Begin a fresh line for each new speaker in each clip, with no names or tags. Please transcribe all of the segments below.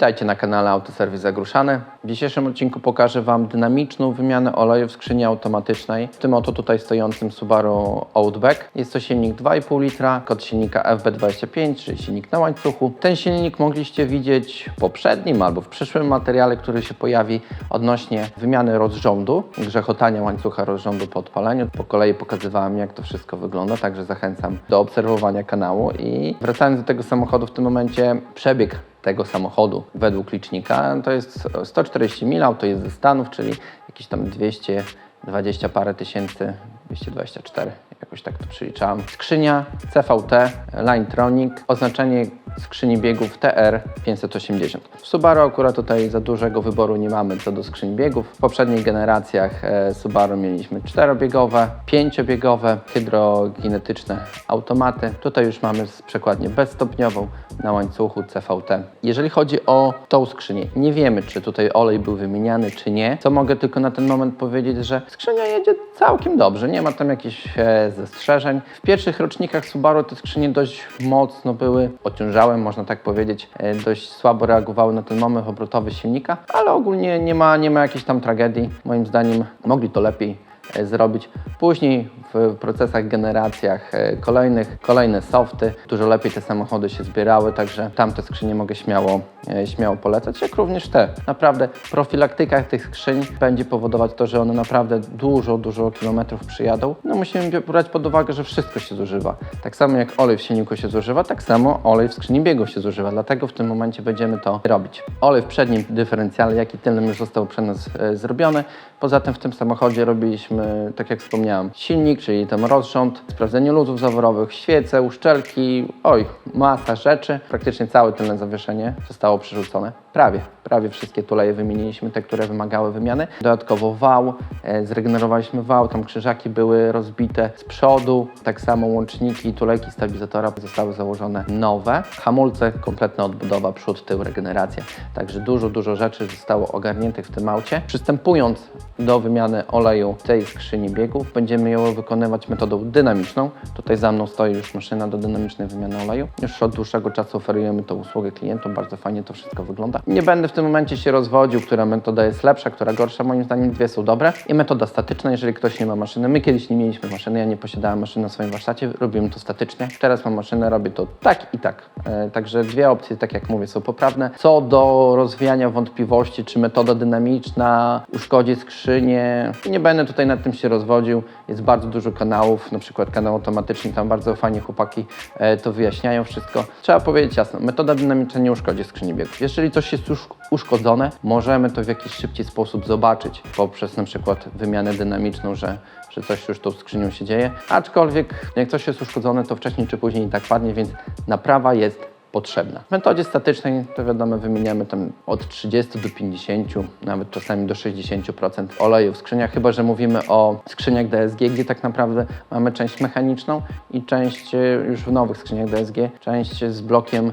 Witajcie na kanale Autoserwis Zagruszany. W dzisiejszym odcinku pokażę Wam dynamiczną wymianę oleju w skrzyni automatycznej. W tym oto tutaj stojącym Subaru Outback. Jest to silnik 2,5 litra, kod silnika FB25, czyli silnik na łańcuchu. Ten silnik mogliście widzieć w poprzednim albo w przyszłym materiale, który się pojawi odnośnie wymiany rozrządu, grzechotania łańcucha rozrządu po odpaleniu. Po kolei pokazywałem, jak to wszystko wygląda, także zachęcam do obserwowania kanału. I wracając do tego samochodu, w tym momencie przebieg tego samochodu według licznika. To jest 140 mil, auto jest ze Stanów, czyli jakieś tam 220 parę tysięcy, 224, jakoś tak to przeliczałem. Skrzynia CVT Linetronic, oznaczenie skrzyni biegów TR580. W Subaru akurat tutaj za dużego wyboru nie mamy co do skrzyń biegów. W poprzednich generacjach e, Subaru mieliśmy czterobiegowe, pięciobiegowe, hydrokinetyczne automaty. Tutaj już mamy przekładnię bezstopniową na łańcuchu CVT. Jeżeli chodzi o tą skrzynię, nie wiemy, czy tutaj olej był wymieniany, czy nie. Co mogę tylko na ten moment powiedzieć, że skrzynia jedzie całkiem dobrze, nie ma tam jakichś e, zastrzeżeń. W pierwszych rocznikach Subaru te skrzynie dość mocno były ociężałe, można tak powiedzieć, e, dość słabo reagowały na ten moment obrotowy silnika, ale ogólnie nie ma, nie ma jakiejś tam tragedii. Moim zdaniem mogli to lepiej zrobić. Później w procesach, generacjach e, kolejnych, kolejne softy, dużo lepiej te samochody się zbierały, także tamte skrzynie mogę śmiało, e, śmiało polecać, jak również te. Naprawdę profilaktyka tych skrzyń będzie powodować to, że one naprawdę dużo, dużo kilometrów przyjadą. No musimy brać pod uwagę, że wszystko się zużywa. Tak samo jak olej w silniku się zużywa, tak samo olej w skrzyni biegów się zużywa, dlatego w tym momencie będziemy to robić. Olej w przednim dyferencjale, jak i tylnym już został przez nas e, zrobiony. Poza tym w tym samochodzie robiliśmy, tak jak wspomniałem, silnik, czyli ten rozrząd, sprawdzenie luzów zaworowych, świece, uszczelki, oj, masa rzeczy. Praktycznie całe tylne zawieszenie zostało przerzucone. Prawie, prawie wszystkie tuleje wymieniliśmy, te, które wymagały wymiany. Dodatkowo wał, e, zregenerowaliśmy wał, tam krzyżaki były rozbite z przodu, tak samo łączniki i tulejki stabilizatora zostały założone nowe. Hamulce, kompletna odbudowa, przód, tył, regeneracja. Także dużo, dużo rzeczy zostało ogarniętych w tym aucie. Przystępując do wymiany oleju tej skrzyni biegów, będziemy ją wykonywać metodą dynamiczną. Tutaj za mną stoi już maszyna do dynamicznej wymiany oleju. Już od dłuższego czasu oferujemy tą usługę klientom, bardzo fajnie to wszystko wygląda. Nie będę w tym momencie się rozwodził, która metoda jest lepsza, która gorsza. Moim zdaniem dwie są dobre. I metoda statyczna, jeżeli ktoś nie ma maszyny. My kiedyś nie mieliśmy maszyny, ja nie posiadałem maszyny na swoim warsztacie, robiłem to statycznie. Teraz mam maszynę, robię to tak i tak. E, także dwie opcje, tak jak mówię, są poprawne. Co do rozwijania wątpliwości, czy metoda dynamiczna uszkodzi skrzynię, nie będę tutaj nad tym się rozwodził. Jest bardzo dużo kanałów, na przykład kanał automatyczny, tam bardzo fajnie chłopaki e, to wyjaśniają wszystko. Trzeba powiedzieć jasno, metoda dynamiczna nie uszkodzi skrzyni biegów. Jeżeli coś jest już uszkodzone, możemy to w jakiś szybki sposób zobaczyć poprzez na przykład wymianę dynamiczną, że że coś już tą skrzynią się dzieje. Aczkolwiek jak coś jest uszkodzone, to wcześniej czy później tak padnie, więc naprawa jest potrzebna. W metodzie statycznej to wiadomo wymieniamy tam od 30 do 50, nawet czasami do 60% oleju w skrzyniach, chyba że mówimy o skrzyniach DSG, gdzie tak naprawdę mamy część mechaniczną i część e, już w nowych skrzyniach DSG, część z blokiem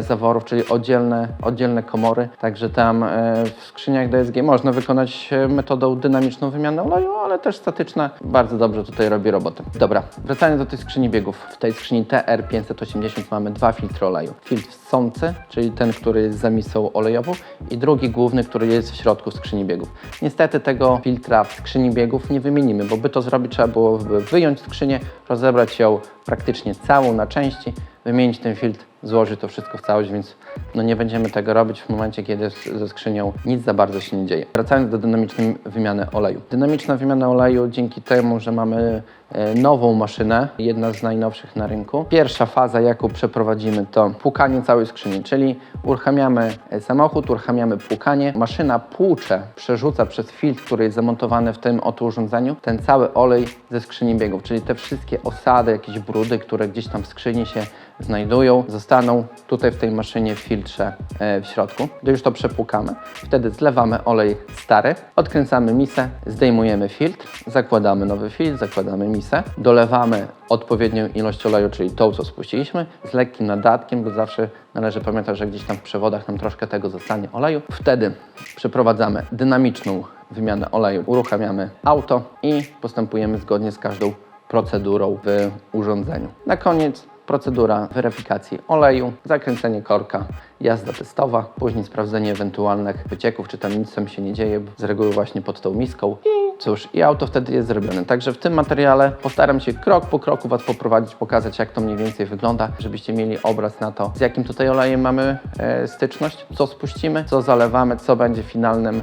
zaworów, czyli oddzielne, oddzielne komory. Także tam e, w skrzyniach DSG można wykonać e, metodą dynamiczną wymianę oleju, ale też statyczna bardzo dobrze tutaj robi robotę. Dobra, wracając do tej skrzyni biegów. W tej skrzyni TR580 mamy dwa filtry oleju. Filtr sący, czyli ten, który jest z zamisą olejową i drugi główny, który jest w środku skrzyni biegów. Niestety tego filtra w skrzyni biegów nie wymienimy, bo by to zrobić trzeba było wyjąć skrzynię, rozebrać ją praktycznie całą na części, wymienić ten filtr, złożyć to wszystko w całość, więc no nie będziemy tego robić w momencie, kiedy ze skrzynią nic za bardzo się nie dzieje. Wracając do dynamicznej wymiany oleju. Dynamiczna wymiana oleju dzięki temu, że mamy e, nową maszynę, jedna z najnowszych na rynku. Pierwsza faza, jaką przeprowadzimy, to płukanie całej skrzyni, czyli uruchamiamy e, samochód, uruchamiamy płukanie. Maszyna płucze, przerzuca przez filtr, który jest zamontowany w tym oto urządzeniu, ten cały olej ze skrzyni biegów, czyli te wszystkie osady, jakieś brudy, które gdzieś tam w skrzyni się znajdują, zostaną tutaj w tej maszynie w filtrze e, w środku. Gdy już to przepłukamy, wtedy zlewamy olej stary, odkręcamy misę, zdejmujemy filtr, zakładamy nowy filtr, zakładamy misę, dolewamy odpowiednią ilość oleju, czyli tą, co spuściliśmy, z lekkim nadatkiem, bo zawsze należy pamiętać, że gdzieś tam w przewodach nam troszkę tego zostanie oleju. Wtedy przeprowadzamy dynamiczną wymianę oleju, uruchamiamy auto i postępujemy zgodnie z każdą procedurą w urządzeniu. Na koniec procedura weryfikacji oleju, zakręcenie korka, jazda testowa, później sprawdzenie ewentualnych wycieków, czy tam nic tam się nie dzieje, z reguły właśnie pod tą miską. I cóż, i auto wtedy jest zrobione. Także w tym materiale postaram się krok po kroku Was poprowadzić, pokazać jak to mniej więcej wygląda, żebyście mieli obraz na to, z jakim tutaj olejem mamy e, styczność, co spuścimy, co zalewamy, co będzie finalnym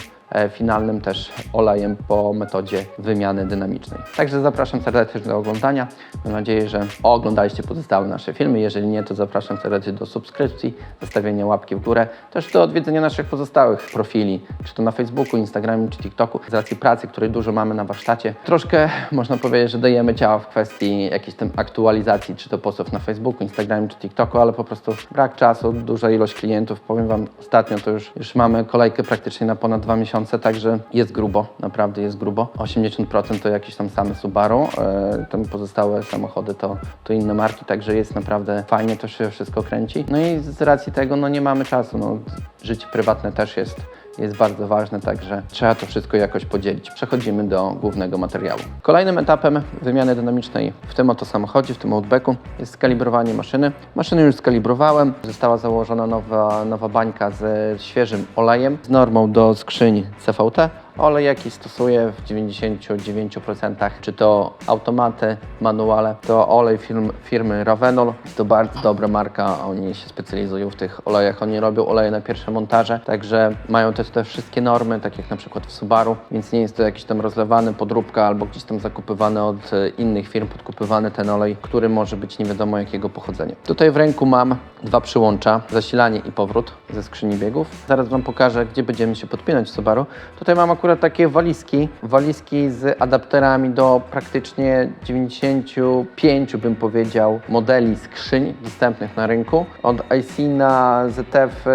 finalnym też olejem po metodzie wymiany dynamicznej. Także zapraszam serdecznie do oglądania. Mam nadzieję, że oglądaliście pozostałe nasze filmy. Jeżeli nie, to zapraszam serdecznie do subskrypcji, zostawienia łapki w górę, też do odwiedzenia naszych pozostałych profili, czy to na Facebooku, Instagramie, czy TikToku. Z racji pracy, której dużo mamy na warsztacie, troszkę można powiedzieć, że dajemy ciała w kwestii jakiejś tam aktualizacji, czy to postów na Facebooku, Instagramie, czy TikToku, ale po prostu brak czasu, duża ilość klientów. Powiem Wam, ostatnio to już, już mamy kolejkę praktycznie na ponad dwa miesiące, także jest grubo, naprawdę jest grubo. 80% to jakieś tam same Subaru, e, tam pozostałe samochody to, to inne marki, także jest naprawdę fajnie, to się wszystko kręci. No i z racji tego, no nie mamy czasu, no życie prywatne też jest jest bardzo ważne, także trzeba to wszystko jakoś podzielić. Przechodzimy do głównego materiału. Kolejnym etapem wymiany dynamicznej w tym oto samochodzie, w tym Outbacku jest skalibrowanie maszyny. Maszynę już skalibrowałem, została założona nowa, nowa bańka z świeżym olejem, z normą do skrzyni CVT. Olej, jaki stosuję w 99%, czy to automaty, manuale, to olej firm, firmy Ravenol. To bardzo dobra marka, oni się specjalizują w tych olejach, oni robią oleje na pierwsze montaże, także mają też te wszystkie normy, tak jak na przykład w Subaru, więc nie jest to jakiś tam rozlewany podróbka albo gdzieś tam zakupywany od e, innych firm, podkupywany ten olej, który może być nie wiadomo jakiego pochodzenia. Tutaj w ręku mam dwa przyłącza, zasilanie i powrót ze skrzyni biegów. Zaraz Wam pokażę, gdzie będziemy się podpinać w Subaru. Tutaj mam akurat takie walizki, walizki z adapterami do praktycznie 95 bym powiedział modeli skrzyń dostępnych na rynku. Od Icina, ZF,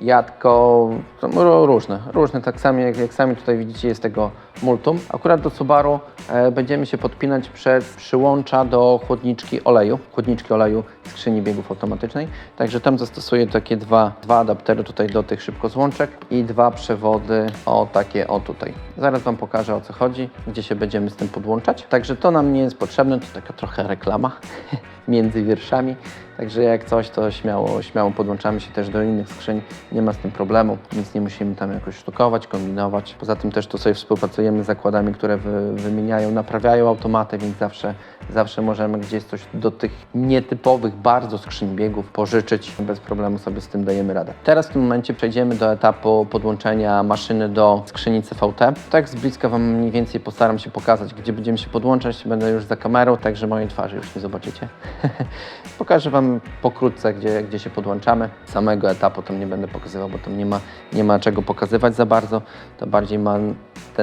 Jatko, różne, różne, tak samo jak, jak sami tutaj widzicie jest tego multum. Akurat do Subaru e, będziemy się podpinać przez przyłącza do chłodniczki oleju, chłodniczki oleju skrzyni biegów automatycznej. Także tam zastosuję takie dwa, dwa adaptery tutaj do tych szybkozłączek i dwa przewody o takie o tutaj. Zaraz Wam pokażę o co chodzi, gdzie się będziemy z tym podłączać. Także to nam nie jest potrzebne, to taka trochę reklama między wierszami. Także jak coś, to śmiało, śmiało podłączamy się też do innych skrzyń, nie ma z tym problemu, nic nie musimy tam jakoś sztukować, kombinować. Poza tym też tu sobie współpracujemy z zakładami, które wy, wymieniają, naprawiają automaty, więc zawsze, zawsze możemy gdzieś coś do tych nietypowych bardzo skrzyń biegów pożyczyć. Bez problemu sobie z tym dajemy radę. Teraz w tym momencie przejdziemy do etapu podłączenia maszyny do skrzyni CVT. Tak z bliska Wam mniej więcej postaram się pokazać, gdzie będziemy się podłączać. Będę już za kamerą, także mojej twarzy już nie zobaczycie. Pokażę Wam pokrótce, gdzie, gdzie się podłączamy. Samego etapu tam nie będę pokazywał, bo tam nie ma, nie ma czego pokazywać za bardzo. To bardziej ma,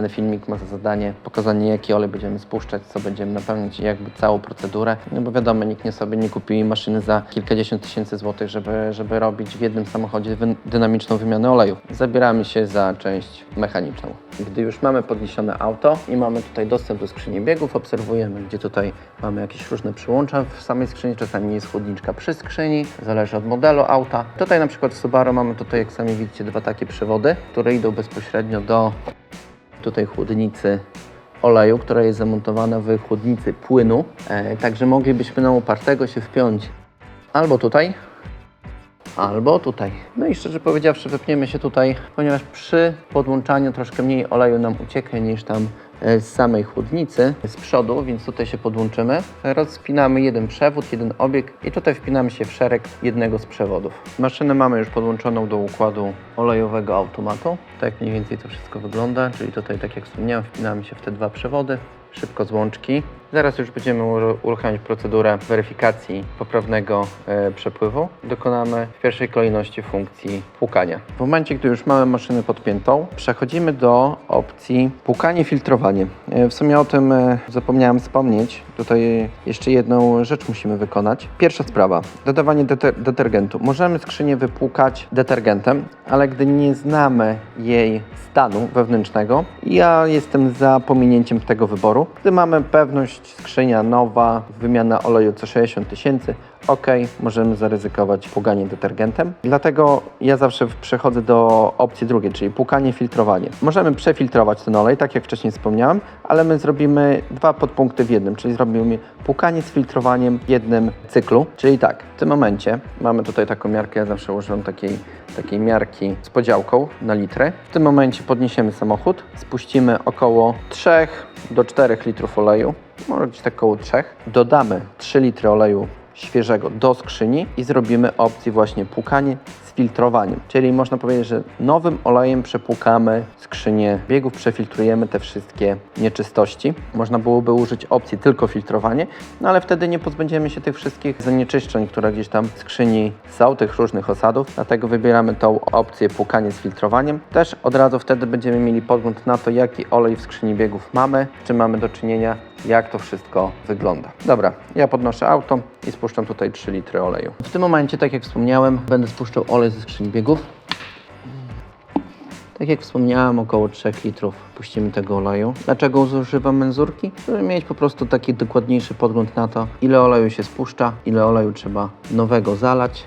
ten filmik ma za zadanie pokazanie, jaki olej będziemy spuszczać, co będziemy napełnić i jakby całą procedurę. No bo wiadomo, nikt nie sobie nie kupi maszyny za kilkadziesiąt tysięcy złotych, żeby, żeby robić w jednym samochodzie dynamiczną wymianę oleju. Zabieramy się za część mechaniczną. Gdy już mamy podniesione auto i mamy tutaj dostęp do skrzyni biegów, obserwujemy, gdzie tutaj mamy jakieś różne przyłącza w samej skrzyni, czasami jest chłodniczka przy skrzyni, zależy od modelu auta. Tutaj na przykład w Subaru mamy tutaj, jak sami widzicie, dwa takie przewody, które idą bezpośrednio do tutaj chłodnicy oleju, która jest zamontowana w chłodnicy płynu. E, także moglibyśmy na upartego się wpiąć albo tutaj, albo tutaj. No i szczerze powiedziawszy, wypniemy się tutaj, ponieważ przy podłączaniu troszkę mniej oleju nam ucieknie niż tam z samej chłodnicy z przodu, więc tutaj się podłączymy. Rozpinamy jeden przewód, jeden obieg i tutaj wpinamy się w szereg jednego z przewodów. Maszynę mamy już podłączoną do układu olejowego automatu. Tak mniej więcej to wszystko wygląda, czyli tutaj, tak jak wspomniałem, wpinamy się w te dwa przewody, szybko złączki. Zaraz już będziemy ur- uruchamiać procedurę weryfikacji poprawnego e, przepływu. Dokonamy w pierwszej kolejności funkcji płukania. W momencie, gdy już mamy maszynę podpiętą, przechodzimy do opcji płukanie, filtrowanie. E, w sumie o tym e, zapomniałem wspomnieć. Tutaj jeszcze jedną rzecz musimy wykonać. Pierwsza sprawa, dodawanie deter- detergentu. Możemy skrzynię wypłukać detergentem, ale gdy nie znamy jej stanu wewnętrznego, ja jestem za pominięciem tego wyboru. Gdy mamy pewność, Skrzynia nowa, wymiana oleju co 60 tysięcy. Ok, możemy zaryzykować płukanie detergentem. Dlatego ja zawsze przechodzę do opcji drugiej, czyli płukanie, filtrowanie. Możemy przefiltrować ten olej, tak jak wcześniej wspomniałem, ale my zrobimy dwa podpunkty w jednym, czyli zrobimy płukanie z filtrowaniem w jednym cyklu. Czyli tak, w tym momencie mamy tutaj taką miarkę, ja zawsze używam takiej, takiej miarki z podziałką na litry. W tym momencie podniesiemy samochód, spuścimy około 3 do 4 litrów oleju, może być tak około 3. Dodamy 3 litry oleju świeżego do skrzyni i zrobimy opcję właśnie płukanie z filtrowaniem. Czyli można powiedzieć, że nowym olejem przepłukamy skrzynię biegów, przefiltrujemy te wszystkie nieczystości. Można byłoby użyć opcji tylko filtrowanie, no ale wtedy nie pozbędziemy się tych wszystkich zanieczyszczeń, które gdzieś tam w skrzyni są, tych różnych osadów. Dlatego wybieramy tą opcję płukanie z filtrowaniem. Też od razu wtedy będziemy mieli podgląd na to, jaki olej w skrzyni biegów mamy, z czym mamy do czynienia, jak to wszystko wygląda. Dobra, ja podnoszę auto i spuszczam tutaj 3 litry oleju. W tym momencie, tak jak wspomniałem, będę spuszczał olej ze skrzyni biegów. Tak jak wspomniałem, około 3 litrów puścimy tego oleju. Dlaczego zużywam menzurki? Żeby mieć po prostu taki dokładniejszy podgląd na to, ile oleju się spuszcza, ile oleju trzeba nowego zalać.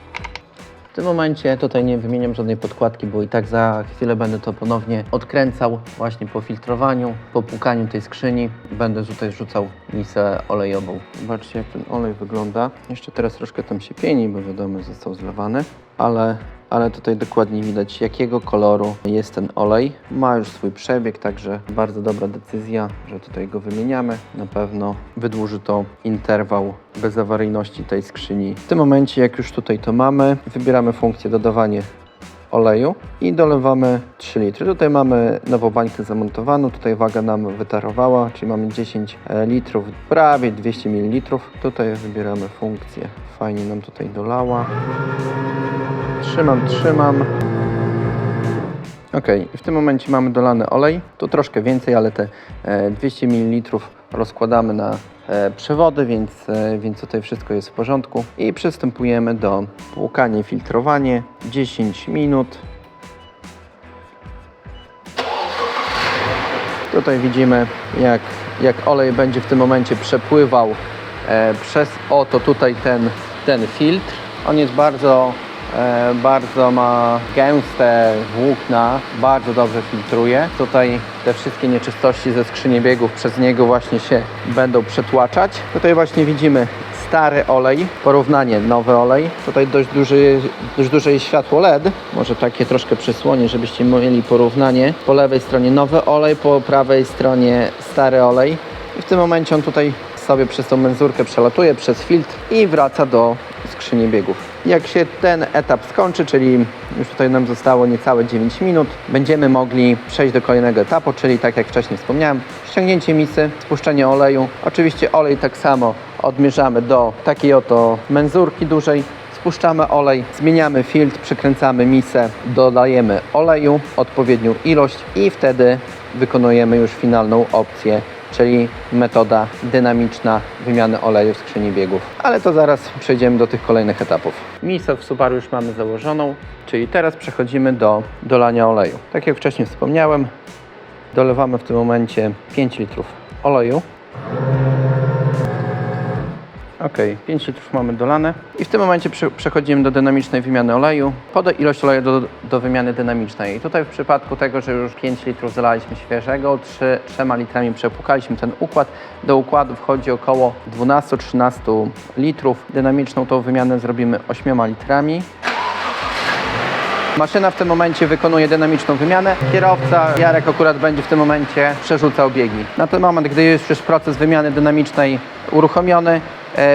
W tym momencie tutaj nie wymieniam żadnej podkładki, bo i tak za chwilę będę to ponownie odkręcał właśnie po filtrowaniu, po płukaniu tej skrzyni. Będę tutaj rzucał misę olejową. Zobaczcie jak ten olej wygląda. Jeszcze teraz troszkę tam się pieni, bo wiadomo został zlewany, ale ale tutaj dokładnie widać jakiego koloru jest ten olej. Ma już swój przebieg, także bardzo dobra decyzja, że tutaj go wymieniamy. Na pewno wydłuży to interwał bezawaryjności tej skrzyni. W tym momencie, jak już tutaj to mamy, wybieramy funkcję dodawanie oleju i dolewamy 3 litry. Tutaj mamy nową bańkę zamontowaną, tutaj waga nam wytarowała, czyli mamy 10 litrów, prawie 200 ml. Tutaj wybieramy funkcję, fajnie nam tutaj dolała. Trzymam, trzymam. Ok, w tym momencie mamy dolany olej. Tu troszkę więcej, ale te e, 200 ml rozkładamy na e, przewody, więc, e, więc tutaj wszystko jest w porządku. I przystępujemy do płukania i filtrowanie. 10 minut. Tutaj widzimy, jak, jak olej będzie w tym momencie przepływał e, przez oto tutaj ten, ten filtr. On jest bardzo, bardzo ma gęste włókna, bardzo dobrze filtruje. Tutaj te wszystkie nieczystości ze skrzyni biegów przez niego właśnie się będą przetłaczać. Tutaj właśnie widzimy stary olej, porównanie nowy olej. Tutaj dość, duży, dość duże światło LED, może takie troszkę przysłonie, żebyście mieli porównanie. Po lewej stronie nowy olej, po prawej stronie stary olej. I w tym momencie on tutaj sobie przez tą menzurkę przelatuje, przez filtr i wraca do skrzyni biegów. Jak się ten etap skończy, czyli już tutaj nam zostało niecałe 9 minut, będziemy mogli przejść do kolejnego etapu, czyli tak jak wcześniej wspomniałem, ściągnięcie misy, spuszczenie oleju. Oczywiście olej tak samo odmierzamy do takiej oto menzurki dużej, spuszczamy olej, zmieniamy filtr, przykręcamy misę, dodajemy oleju, odpowiednią ilość i wtedy wykonujemy już finalną opcję, czyli metoda dynamiczna wymiany oleju w skrzyni biegów. Ale to zaraz przejdziemy do tych kolejnych etapów. Misę w Subaru już mamy założoną, czyli teraz przechodzimy do dolania oleju. Tak jak wcześniej wspomniałem, dolewamy w tym momencie 5 litrów oleju. Ok, 5 litrów mamy dolane i w tym momencie prze- przechodzimy do dynamicznej wymiany oleju. Podaj ilość oleju do, do wymiany dynamicznej. I tutaj w przypadku tego, że już 5 litrów zalaliśmy świeżego, 3, 3 litrami przepłukaliśmy ten układ. Do układu wchodzi około 12-13 litrów. Dynamiczną tą wymianę zrobimy 8 litrami. Maszyna w tym momencie wykonuje dynamiczną wymianę. Kierowca, Jarek akurat będzie w tym momencie przerzucał biegi. Na ten moment, gdy jest już proces wymiany dynamicznej uruchomiony,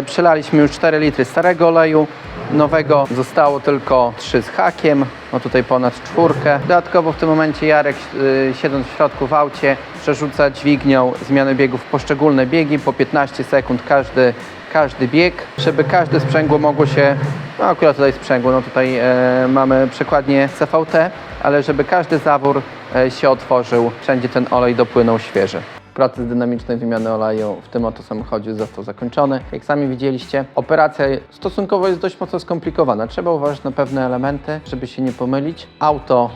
przelaliśmy już 4 litry starego oleju, nowego zostało tylko 3 z hakiem, no tutaj ponad czwórkę. Dodatkowo w tym momencie Jarek, y, siedząc w środku w aucie, przerzuca dźwignią zmiany biegów w poszczególne biegi, po 15 sekund każdy każdy bieg, żeby każde sprzęgło mogło się, no akurat tutaj sprzęgło, no tutaj e, mamy przekładnię CVT, ale żeby każdy zawór e, się otworzył, wszędzie ten olej dopłynął świeży. Proces dynamicznej wymiany oleju w tym oto samochodzie został zakończony. Jak sami widzieliście, operacja stosunkowo jest dość mocno skomplikowana. Trzeba uważać na pewne elementy, żeby się nie pomylić. Auto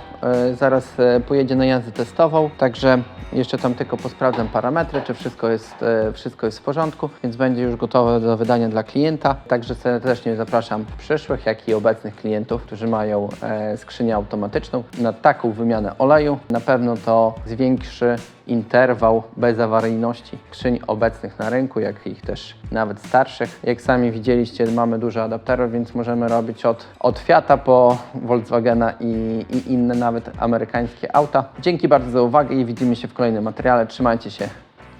zaraz e, pojedzie na jazdę testową, także jeszcze tam tylko posprawdzam parametry, czy wszystko jest, e, wszystko jest w porządku, więc będzie już gotowe do wydania dla klienta. Także serdecznie zapraszam przyszłych, jak i obecnych klientów, którzy mają e, skrzynię automatyczną na taką wymianę oleju. Na pewno to zwiększy interwał bezawaryjności skrzyń obecnych na rynku, jak i też nawet starszych. Jak sami widzieliście, mamy dużo adapterów, więc możemy robić od, od Fiata po Volkswagena i, i inne nawet amerykańskie auta. Dzięki bardzo za uwagę i widzimy się w kolejnym materiale. Trzymajcie się.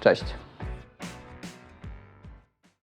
Cześć.